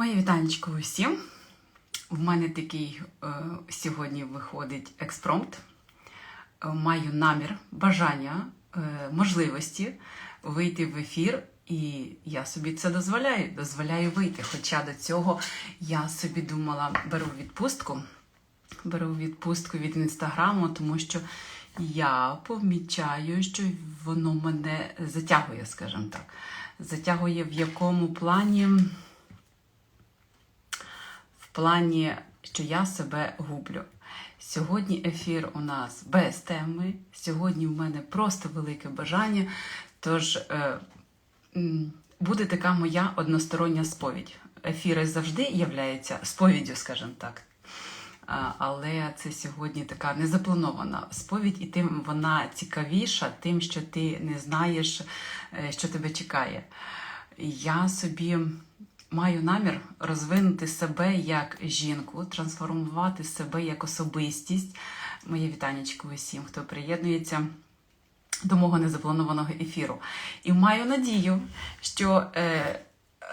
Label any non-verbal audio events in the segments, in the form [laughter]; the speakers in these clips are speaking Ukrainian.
Моє вітанечко усім. В мене такий е, сьогодні виходить експромт. Е, Маю намір, бажання, е, можливості вийти в ефір, і я собі це дозволяю. Дозволяю вийти. Хоча до цього я собі думала, беру відпустку. Беру відпустку від інстаграму, тому що я помічаю, що воно мене затягує, скажімо так. Затягує в якому плані плані, що я себе гублю. Сьогодні ефір у нас без теми. Сьогодні в мене просто велике бажання. Тож е, буде така моя одностороння сповідь. Ефіри завжди являються сповіддю, скажімо так. Але це сьогодні така незапланована сповідь, і тим вона цікавіша, тим, що ти не знаєш, е, що тебе чекає. Я собі маю намір розвинути себе як жінку, трансформувати себе як особистість. Моє вітанечко усім, хто приєднується до мого незапланованого ефіру. І маю надію, що е,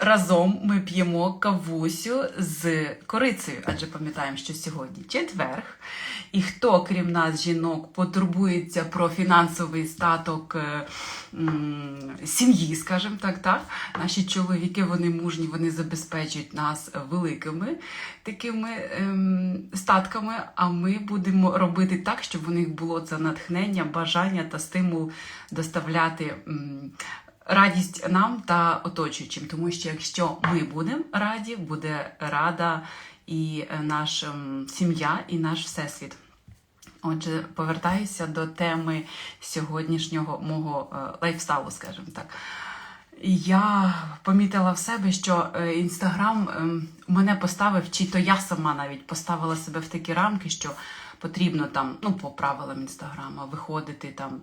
разом ми п'ємо кавусю з корицею, адже пам'ятаємо, що сьогодні четверг. І хто, крім нас, жінок, потурбується про фінансовий статок е, сім'ї, скажімо так, так, наші чоловіки, вони мужні, вони забезпечують нас великими такими ем, статками, а ми будемо робити так, щоб у них було це натхнення, бажання та стимул доставляти. м, Радість нам та оточуючим, тому що якщо ми будемо раді, буде рада і е, наша сім'я, і наш всесвіт. Отже, повертаюся до теми сьогоднішнього мого е, лайфстайлу, скажімо так. Я помітила в себе, що е, інстаграм ем, мене поставив, чи то я сама навіть поставила себе в такі рамки, що потрібно там, ну, по правилам інстаграма, виходити там,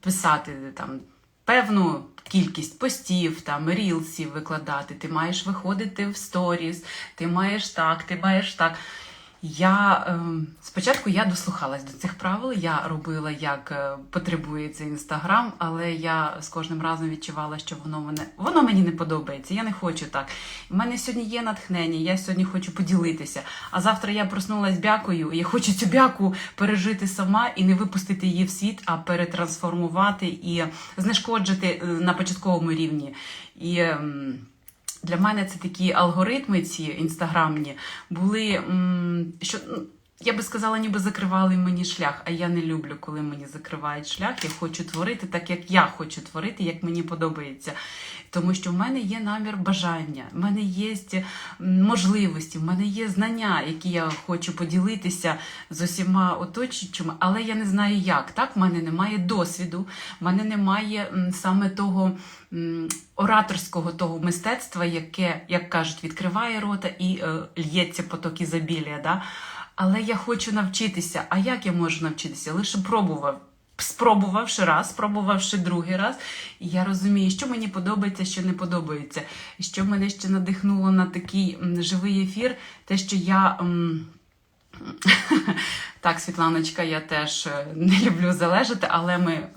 писати там. Певну кількість постів, там рілсів викладати, ти маєш виходити в сторіс, ти маєш так, ти маєш так. Я ем, спочатку я дослухалась до цих правил, я робила як потребує цей інстаграм, але я з кожним разом відчувала, що воно мене воно мені не подобається. Я не хочу так. У мене сьогодні є натхнення, я сьогодні хочу поділитися. А завтра я проснулась бякою, і я хочу цю бяку пережити сама і не випустити її в світ, а перетрансформувати і знешкоджити е, на початковому рівні. І ем, для мене це такі алгоритми, ці інстаграмні, були, що ну, я би сказала, ніби закривали мені шлях. А я не люблю, коли мені закривають шлях. Я хочу творити так, як я хочу творити, як мені подобається. Тому що в мене є намір бажання, в мене є можливості, в мене є знання, які я хочу поділитися з усіма оточуючими, але я не знаю як. Так, в мене немає досвіду, в мене немає саме того ораторського того мистецтва, яке, як кажуть, відкриває рота і е, л'ється поток ізобілія. Да? Але я хочу навчитися. А як я можу навчитися? Лише пробував. Спробувавши раз, спробувавши другий раз, і я розумію, що мені подобається, що не подобається. І що мене ще надихнуло на такий живий ефір, те, що я. [laughs] Так, Світланочка, я теж е, не люблю залежати, але ми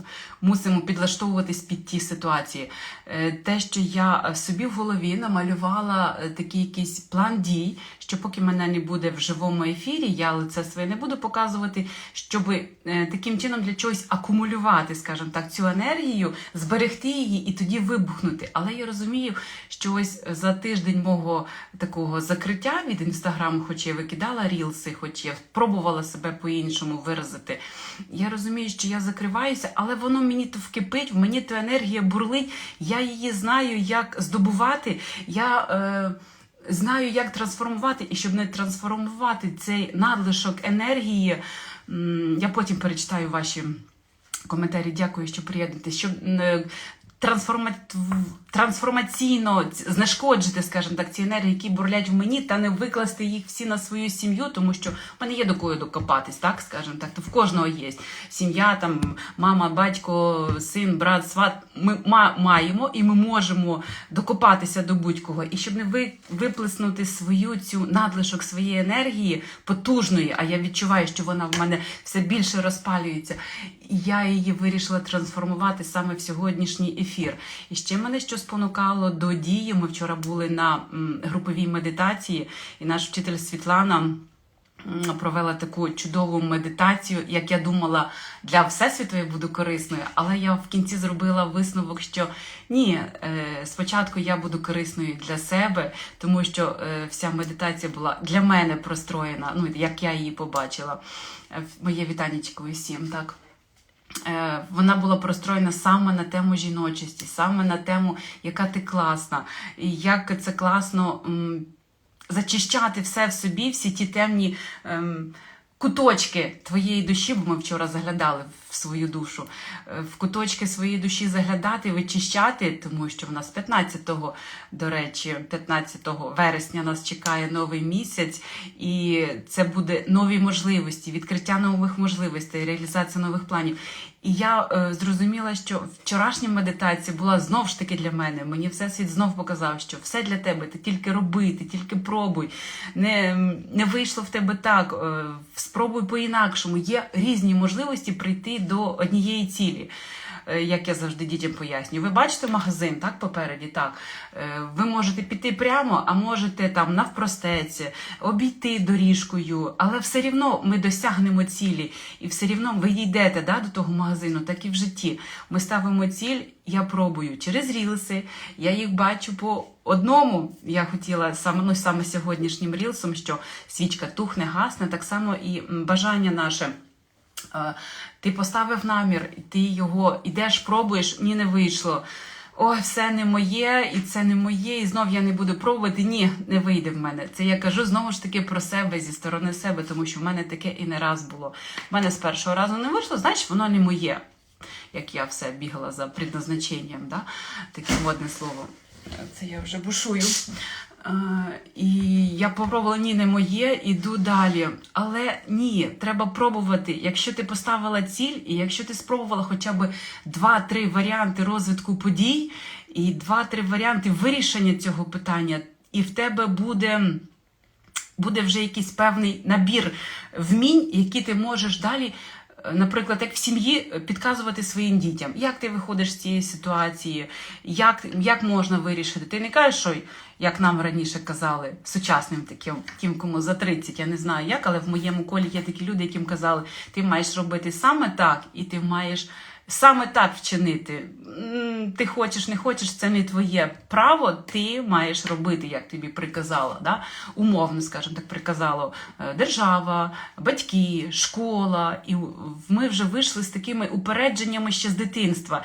мусимо підлаштовуватись під ті ситуації. Е, Те, що я собі в голові намалювала е, такий якийсь план дій, що поки мене не буде в живому ефірі, я лице своє не буду показувати, щоб таким чином для чогось акумулювати, скажімо так, цю енергію, зберегти її і тоді вибухнути. Але я розумію, що ось за тиждень мого такого закриття від інстаграму, хоч я викидала рілси, хоч я пробувала себе по-іншому виразити. Я розумію, що я закриваюся, але воно мені то вкипить, в мені то енергія бурлить, я її знаю, як здобувати. Я е, знаю, як трансформувати, і щоб не трансформувати цей надлишок енергії, я потім перечитаю ваші коментарі. Дякую, що приєднуєтесь. Щоб е, трансформа... трансформаційно знешкоджити, скажімо так, ці енергії, які бурлять в мені, та не викласти їх всі на свою сім'ю, тому що в мене є до кого докопатись, так скажімо так, то в кожного є сім'я, там мама, батько, син, брат, сват. Ми маємо і ми можемо докопатися до будь-кого. І щоб не ви... виплеснути свою цю надлишок своєї енергії потужної, а я відчуваю, що вона в мене все більше розпалюється. Я її вирішила трансформувати саме в сьогоднішній ефір. Ефір. І ще мене що спонукало до дії. Ми вчора були на груповій медитації, і наш вчитель Світлана. Провела таку чудову медитацію, як я думала, для всесвіту я буду корисною, але я в кінці зробила висновок, що ні, е, спочатку я буду корисною для себе, тому що е, вся медитація була для мене простроєна, ну як я її побачила. Е, Моє вітанечко усім, так. Е, Вона була простроєна саме на тему жіночості, саме на тему, яка ти класна, і як це класно зачищати все в собі, всі ті темні ем, куточки твоєї душі, бо ми вчора заглядали в свою душу, е, в куточки своєї душі заглядати, вичищати, тому що в нас 15-го, до речі, 15 вересня нас чекає новий місяць, і це буде нові можливості, відкриття нових можливостей, реалізація нових планів. І я е, зрозуміла, що вчорашня медитація була знов ж таки для мене. Мені всесвіт знов показав, що все для тебе, ти тільки роби, ти тільки пробуй. Не, не вийшло в тебе так. е, спробуй по-інакшому. Є різні можливості прийти до однієї цілі. Е, Як я завжди дітям пояснюю, ви бачите магазин, так попереді, так. Е, Ви можете піти прямо, а можете там навпростець, обійти доріжкою, але все рівно ми досягнемо цілі, і все рівно ви йдете да, до того магазину, так і в житті. Ми ставимо ціль, я пробую через рілси, я їх бачу по одному. Я хотіла саме, ну, саме сьогоднішнім рілсом, що свічка тухне, гасне, так само і бажання наше. Е, Ти поставив намір, ти його ідеш, пробуєш, ні, не вийшло. Ой, все не моє, і це не моє, і знов я не буду пробувати. Ні, не вийде в мене. Це я кажу знову ж таки про себе зі сторони себе, тому що в мене таке і не раз було. В мене з першого разу не вийшло, значить, воно не моє. Як я все бігала за предназначенням, да? таке модне слово. Це я вже бушую. І я попробувала, ні, не моє, іду далі. Але ні, треба пробувати. Якщо ти поставила ціль, і якщо ти спробувала хоча б 2-3 варіанти розвитку подій, і 2-3 варіанти вирішення цього питання, і в тебе буде. Буде вже якийсь певний набір вмінь, які ти можеш далі, наприклад, як в сім'ї підказувати своїм дітям, як ти виходиш з цієї ситуації, як, як можна вирішити. Ти не кажеш, що як нам раніше казали, сучасним таким, тим, кому за 30, я не знаю як, але в моєму колі є такі люди, яким казали, ти маєш робити саме так, і ти маєш саме так вчинити. Ти хочеш, не хочеш, це не твоє право, ти маєш робити, як тобі приказала. Да? Умовно, скажімо так, приказала е, держава, батьки, школа. І ми вже вийшли з такими упередженнями ще з дитинства.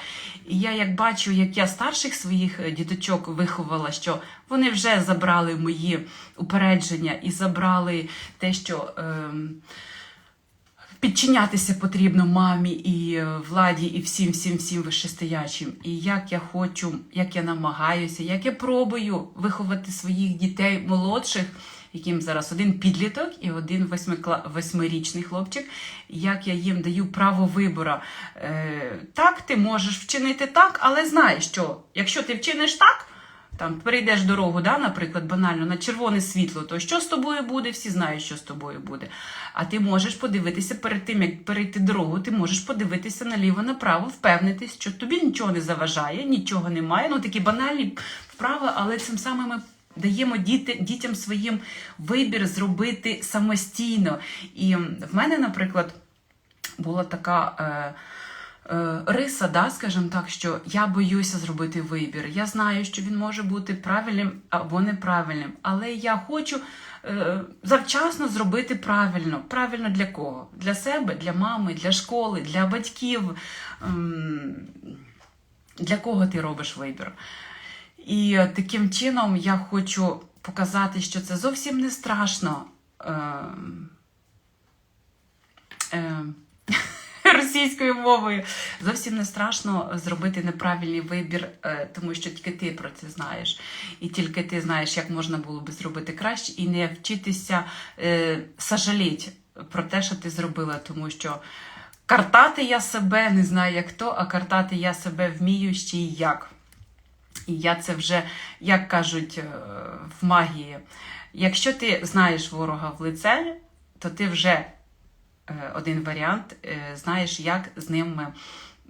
І я як бачу, як я старших своїх е, діточок виховала, що вони вже забрали мої упередження і забрали те, що. ем, Підчинятися потрібно мамі і е, владі, і всім, всім, всім вищестоячим. І як я хочу, як я намагаюся, як я пробую виховати своїх дітей молодших, яким зараз один підліток і один восьмирічний хлопчик, як я їм даю право вибору. Е, так, ти можеш вчинити так, але знай, що якщо ти вчиниш так, там перейдеш дорогу, да, наприклад, банально на червоне світло, то що з тобою буде? Всі знають, що з тобою буде. А ти можеш подивитися перед тим, як перейти дорогу, ти можеш подивитися наліво, направо, впевнитись, що тобі нічого не заважає, нічого немає. Ну такі банальні вправи, але цим самим ми даємо діти, дітям своїм вибір зробити самостійно. І в мене, наприклад, була така. Е, Риса, да, скажімо так, що я боюся зробити вибір. Я знаю, що він може бути правильним або неправильним, але я хочу е, завчасно зробити правильно. Правильно для кого? Для себе, для мами, для школи, для батьків. Ем, для кого ти робиш вибір? І е, таким чином я хочу показати, що це зовсім не страшно. Ем, ем, [laughs] російською мовою. Зовсім не страшно зробити неправильний вибір, е, тому що тільки ти про це знаєш. І тільки ти знаєш, як можна було би зробити краще, і не вчитися е, сожаліть про те, що ти зробила, тому що. Картати я себе не знаю як то, а картати я себе вмію ще й як. І я це вже, як кажуть е, в магії, якщо ти знаєш ворога в лице, то ти вже один варіант, е, знаєш, як з ним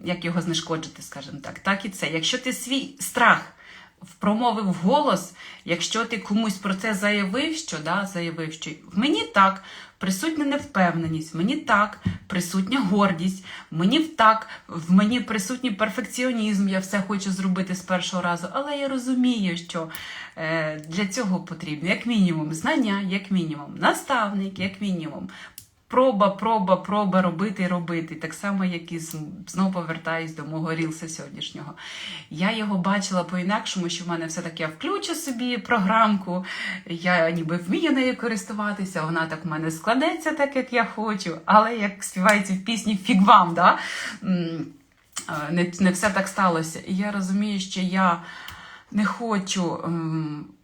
як його знешкоджити, скажімо так. Так і це. Якщо ти свій страх промовив голос, якщо ти комусь про це заявив, що да, заявив, що в мені так присутня невпевненість, в мені так присутня гордість, в мені так, в мені присутній перфекціонізм, я все хочу зробити з першого разу, але я розумію, що е, для цього потрібно як мінімум знання, як мінімум, наставник, як мінімум. Проба, проба, проба робити і робити. Так само, як і знову повертаюсь до мого рілса сьогоднішнього. Я його бачила по-інакшому, що в мене все-таки я включу собі програмку, я ніби вмію нею користуватися, вона так в мене складеться так, як я хочу, але як співається в пісні фіг вам, да? Е, не, не все так сталося. І я розумію, що я не хочу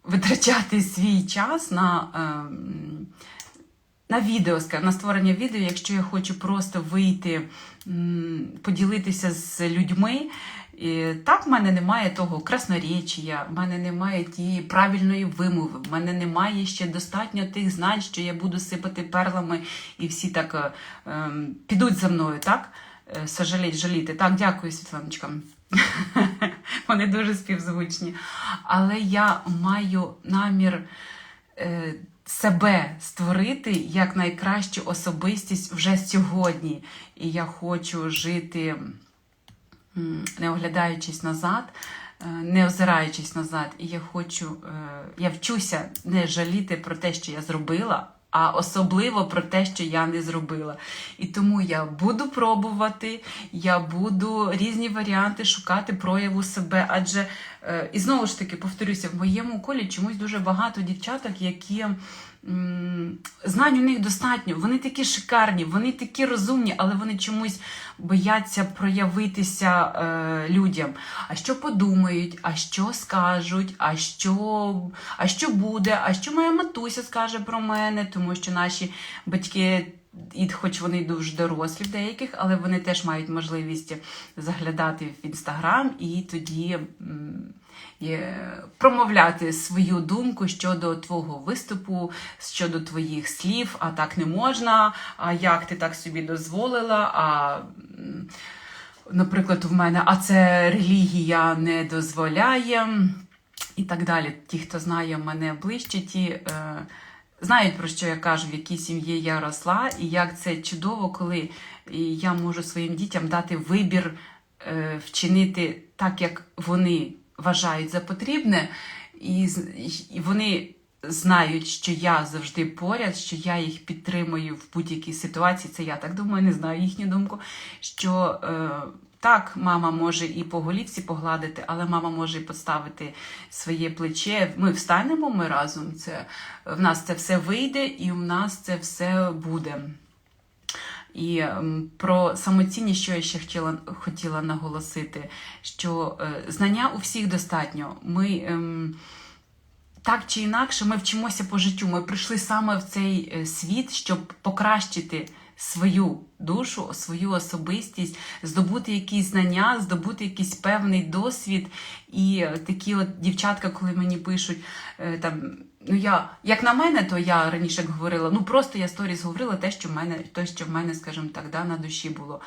витрачати свій час на. ем, на відео, на створення відео, якщо я хочу просто вийти, поділитися з людьми. І так, в мене немає того красноречія, в мене немає тієї правильної вимови, в мене немає ще достатньо тих знань, що я буду сипати перлами, і всі так е, ем, підуть за мною, так? Е, Сожаліть, жаліти. Так, дякую, Світланочка. [laughs] Вони дуже співзвучні. Але я маю намір е, себе створити як найкращу особистість вже сьогодні. І я хочу жити, не оглядаючись назад, е, не озираючись назад. І я хочу, е, я вчуся не жаліти про те, що я зробила. А особливо про те, що я не зробила. І тому я буду пробувати, я буду різні варіанти шукати прояву себе. Адже, е, і знову ж таки, повторюся, в моєму колі чомусь дуже багато дівчаток, які знань у них достатньо, вони такі шикарні, вони такі розумні, але вони чомусь бояться проявитися е, людям. А що подумають, а що скажуть, а що, а що буде, а що моя матуся скаже про мене, тому що наші батьки. І хоч вони дуже дорослі в деяких, але вони теж мають можливість заглядати в інстаграм і тоді промовляти свою думку щодо твого виступу, щодо твоїх слів, а так не можна, а як ти так собі дозволила, а наприклад, в мене, а це релігія не дозволяє, і так далі. Ті, хто знає мене ближче, ті. Е, Знають, про що я кажу, в якій сім'ї я росла, і як це чудово, коли я можу своїм дітям дати вибір е, вчинити так, як вони вважають за потрібне, і, вони знають, що я завжди поряд, що я їх підтримую в будь-якій ситуації. Це я так думаю, не знаю їхню думку. Що е, так, мама може і по голівці погладити, але мама може і поставити своє плече. Ми встанемо ми разом. Це в нас це все вийде, і в нас це все буде. І про самоцінність, що я ще хотіла, хотіла наголосити, що е, знання у всіх достатньо. Ми ем, так чи інакше, ми вчимося по життю. Ми прийшли саме в цей е, світ, щоб покращити свою душу, свою особистість, здобути якісь знання, здобути якийсь певний досвід. І такі от дівчатка, коли мені пишуть е, там. Ну, я, як на мене, то я раніше говорила, ну просто я сторіс говорила те, що в мене, те, що в мене, скажімо так, да, на душі було.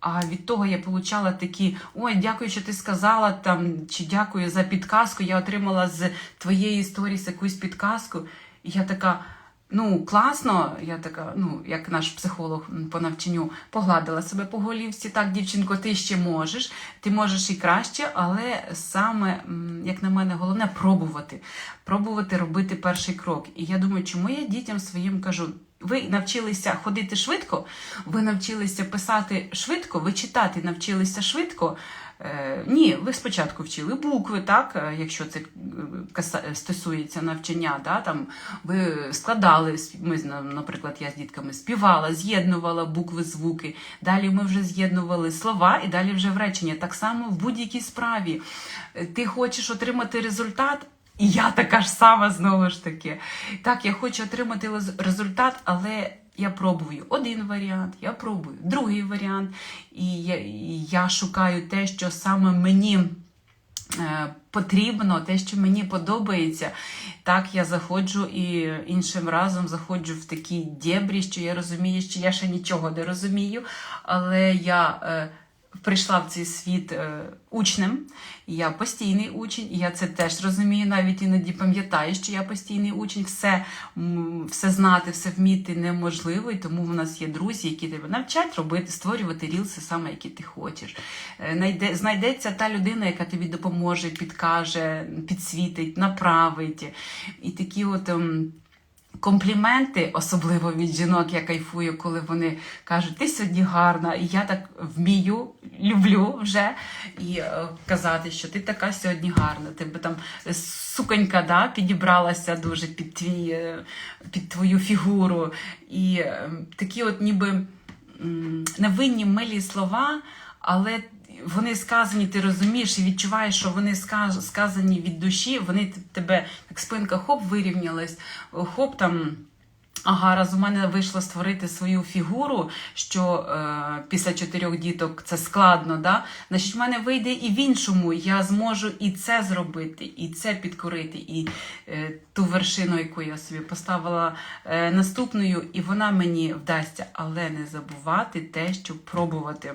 А від того я получала такі: ой, дякую, що ти сказала там, чи дякую за підказку. Я отримала з твоєї сторіс якусь підказку. І я така. Ну, класно, я така, ну, як наш психолог по навчанню погладила себе по голівці. Так, дівчинко, ти ще можеш, ти можеш і краще, але саме, як на мене, головне пробувати. Пробувати робити перший крок. І я думаю, чому я дітям своїм кажу: ви навчилися ходити швидко, ви навчилися писати швидко, ви читати навчилися швидко. Е, ні, ви спочатку вчили букви, так, е, якщо це е, стосується навчання, да, там, ви складали, ми, наприклад, я з дітками співала, з'єднувала букви, звуки. Далі ми вже з'єднували слова і далі вже в речення. Так само в будь-якій справі. Ти хочеш отримати результат. І я така ж сама знову ж таки. Так, я хочу отримати результат, але я пробую один варіант, я пробую другий варіант, і я, і я шукаю те, що саме мені е, потрібно, те, що мені подобається. Так, я заходжу і іншим разом заходжу в такі дєбрі, що я розумію, що я ще нічого не розумію, але я. Прийшла в цей світ е, учнем, я постійний учень, і я це теж розумію, навіть іноді пам'ятаю, що я постійний учень, все, все знати, все вміти неможливо, і тому в нас є друзі, які тебе навчать робити, створювати рілси саме, які ти хочеш. Е, Найде, знайдеться та людина, яка тобі допоможе, підкаже, підсвітить, направить. І такі от. Ем, Компліменти, особливо від жінок, я кайфую, коли вони кажуть, ти сьогодні гарна, і я так вмію, люблю вже і е, казати, що ти така сьогодні гарна. Ти би там е, суконька да, підібралася дуже під твій, е, під твою фігуру. І е, такі, от ніби невинні милі слова, але вони сказані, ти розумієш і відчуваєш, що вони сказані від душі, вони тебе так спинка хоп вирівнялась, хоп там. Ага, раз у мене вийшло створити свою фігуру, що е, після чотирьох діток це складно, да? значить, в мене вийде і в іншому. Я зможу і це зробити, і це підкорити, і е, ту вершину, яку я собі поставила е, наступною, і вона мені вдасться, але не забувати те, що пробувати.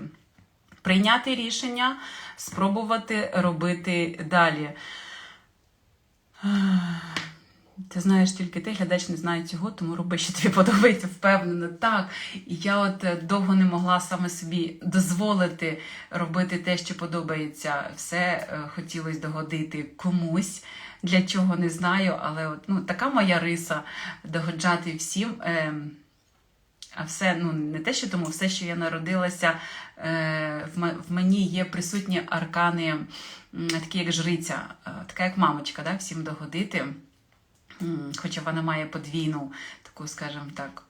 Прийняти рішення, спробувати робити далі. Ти знаєш тільки ти, глядач не знає цього, тому роби, що тобі подобається, впевнено. Так. І я от е, довго не могла саме собі дозволити робити те, що подобається. Все е, хотілося догодити комусь, для чого не знаю, але от, ну, така моя риса догоджати всім. Е, а все, ну не те, що тому, все, що я народилася, е, в, мені є присутні аркани, такі як жриця, е, така як мамочка, да, всім догодити. Хоча вона має подвійну, таку, скажімо так,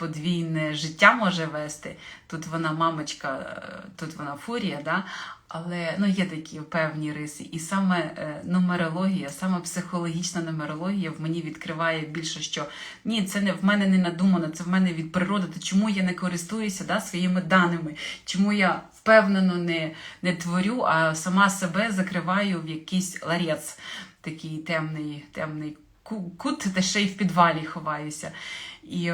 подвійне життя може вести. Тут вона мамочка, е, тут вона фурія, да? але ну, є такі певні риси. І саме е, нумерологія, саме психологічна нумерологія в мені відкриває більше, що ні, це не в мене не надумано, це в мене від природи. То чому я не користуюся да, своїми даними? Чому я впевнено не, не творю, а сама себе закриваю в якийсь ларець, такий темний, темний кут, де ще й в підвалі ховаюся. І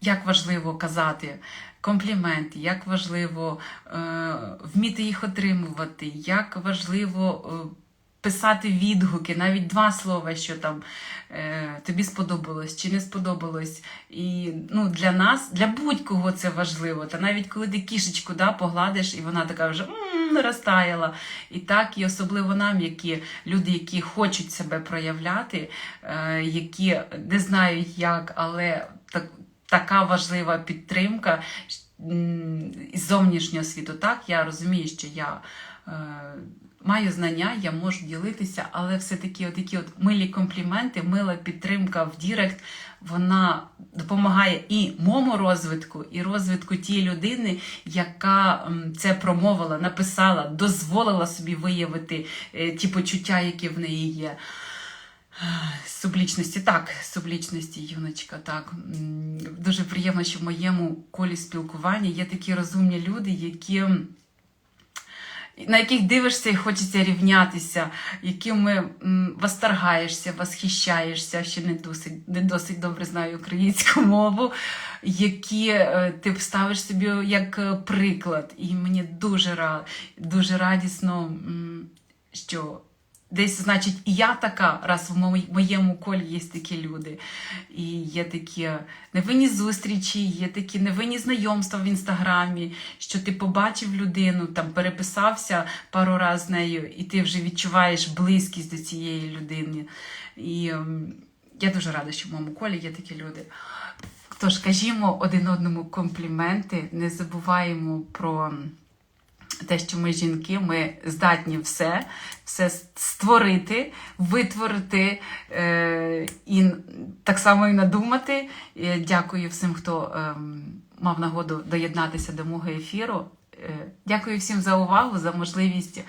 як важливо казати компліменти, як важливо е, вміти їх отримувати, як важливо е, писати відгуки, навіть два слова, що там е, тобі сподобалось чи не сподобалось. І ну, для нас, для будь-кого це важливо. Та навіть коли ти кішечку да, погладиш, і вона така вже розтаяла. І так, і особливо нам, які люди, які хочуть себе проявляти, е, які не знають як, але так, така важлива підтримка із зовнішнього світу. Так, я розумію, що я. е, Маю знання, я можу ділитися, але все-таки такі от милі компліменти, мила підтримка в Дірект, вона допомагає і моєму розвитку, і розвитку тієї людини, яка це промовила, написала, дозволила собі виявити е, ті почуття, які в неї є. Сублічності, так, сублічності, юночка, так. Дуже приємно, що в моєму колі спілкування є такі розумні люди, які на яких дивишся і хочеться рівнятися, якими восторгаєшся, восхищаєшся, ще не досить, не досить добре знаю українську мову, які е, ти ставиш собі як е, приклад. І мені дуже, дуже радісно, що десь, значить, і я така, раз в моєму колі є такі люди. І є такі невинні зустрічі, є такі невинні знайомства в інстаграмі, що ти побачив людину, там переписався пару разів з нею, і ти вже відчуваєш близькість до цієї людини. І ем, я дуже рада, що в моєму колі є такі люди. Тож кажімо один одному компліменти, не забуваємо про те, що ми жінки, ми здатні все, все створити, витворити е, і так само і надумати. Е, Дякую всім, хто е, мав нагоду доєднатися до мого ефіру. Е, дякую всім за увагу, за можливість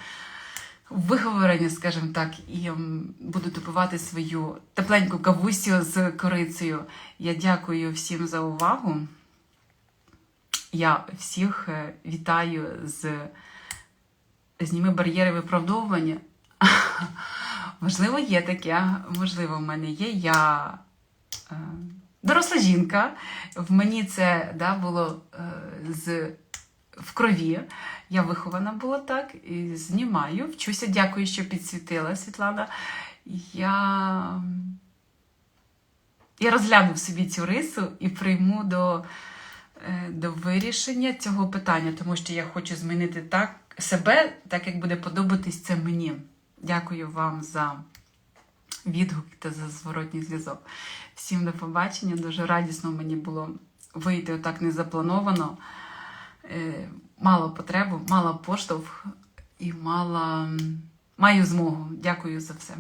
виговорення, скажімо так, і ем, буду допивати свою тепленьку кавусю з корицею. Я дякую всім за увагу. Я всіх е, вітаю з зніми бар'єри виправдовування. [laughs] Можливо, є таке, можливо, в мене є. Я е, доросла жінка. В мені це да, було е, з в крові. Я вихована була так і знімаю, вчуся. Дякую, що підсвітила Світлана. Я, я розгляну собі цю рису і прийму до, до вирішення цього питання, тому що я хочу змінити так себе, так як буде подобатись це мені. Дякую вам за відгук та за зворотній зв'язок. Всім до побачення. Дуже радісно мені було вийти отак незаплановано. Е, Мала потребу, мала поштовх і мала маю змогу. Дякую за все.